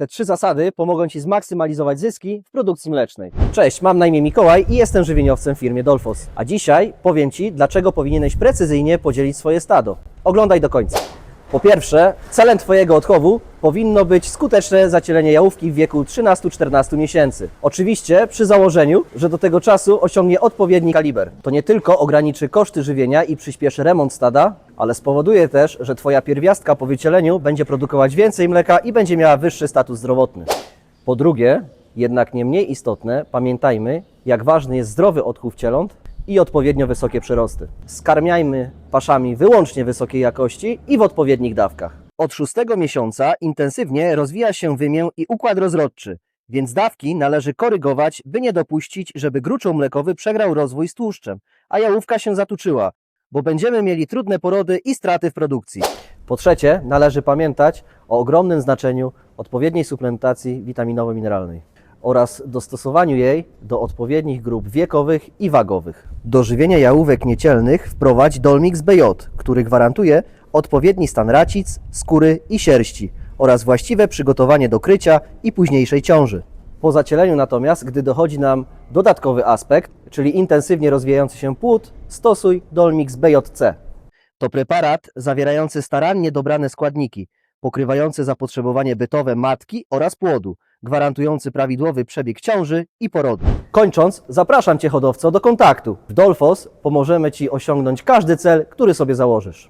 Te trzy zasady pomogą Ci zmaksymalizować zyski w produkcji mlecznej. Cześć, mam na imię Mikołaj i jestem żywieniowcem w firmie Dolfos. A dzisiaj powiem Ci, dlaczego powinieneś precyzyjnie podzielić swoje stado. Oglądaj do końca. Po pierwsze, celem Twojego odchowu powinno być skuteczne zacielenie jałówki w wieku 13-14 miesięcy. Oczywiście przy założeniu, że do tego czasu osiągnie odpowiedni kaliber. To nie tylko ograniczy koszty żywienia i przyspieszy remont stada, ale spowoduje też, że Twoja pierwiastka po wycieleniu będzie produkować więcej mleka i będzie miała wyższy status zdrowotny. Po drugie, jednak nie mniej istotne, pamiętajmy, jak ważny jest zdrowy odchów cieląt i odpowiednio wysokie przyrosty. Skarmiajmy paszami wyłącznie wysokiej jakości i w odpowiednich dawkach. Od szóstego miesiąca intensywnie rozwija się wymię i układ rozrodczy, więc dawki należy korygować, by nie dopuścić, żeby gruczoł mlekowy przegrał rozwój z tłuszczem, a jałówka się zatuczyła, bo będziemy mieli trudne porody i straty w produkcji. Po trzecie, należy pamiętać o ogromnym znaczeniu odpowiedniej suplementacji witaminowo-mineralnej oraz dostosowaniu jej do odpowiednich grup wiekowych i wagowych. Do żywienia jałówek niecielnych wprowadź Dolmix BJ, który gwarantuje odpowiedni stan racic, skóry i sierści oraz właściwe przygotowanie do krycia i późniejszej ciąży. Po zacieleniu natomiast, gdy dochodzi nam dodatkowy aspekt, czyli intensywnie rozwijający się płód, stosuj Dolmix BJC. To preparat zawierający starannie dobrane składniki, pokrywający zapotrzebowanie bytowe matki oraz płodu, gwarantujący prawidłowy przebieg ciąży i porodu. Kończąc, zapraszam Cię hodowco do kontaktu. W Dolfos pomożemy Ci osiągnąć każdy cel, który sobie założysz.